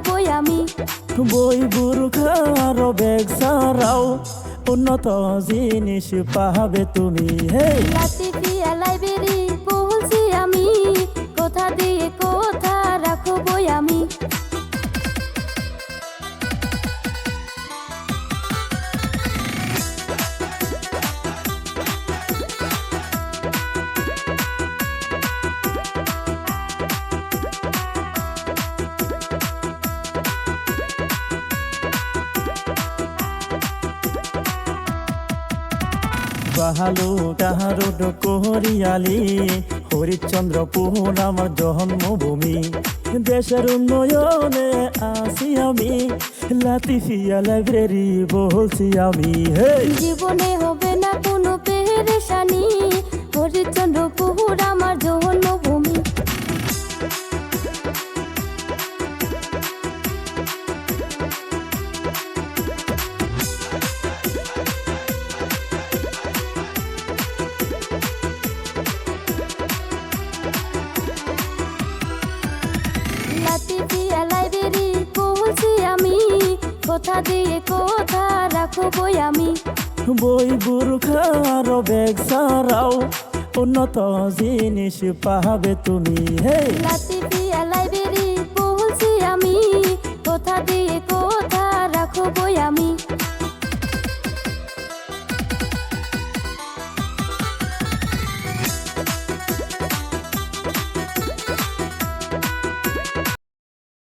বই আমি বই বুরখার ব্যাগ সারাও উন্নত জিনিস পাবে তুমি হে। লাতিফিয়া লাইব্রেরি বাহালু কাহারুড কোহরিয়ালি হরিচন্দ্রপুর আমার জন্মভূমি। দেশের উন্নয়নে আসি আমি। লাতিফিয়া লাইব্রেরি বলছি আমি জীবনে হবে না কোনো পেরেশানি। হরিচন্দ্রপুর আমার জন্মভূমি। লাতিফিয়া লাইব্রেরি বলছি আমি। কোথা দিয়ে কোথা রাখো বই আমি। বই বুরখার ব্যাগ সারাও উন্নত জিনিস পাবে তুমি হে। লাতিফি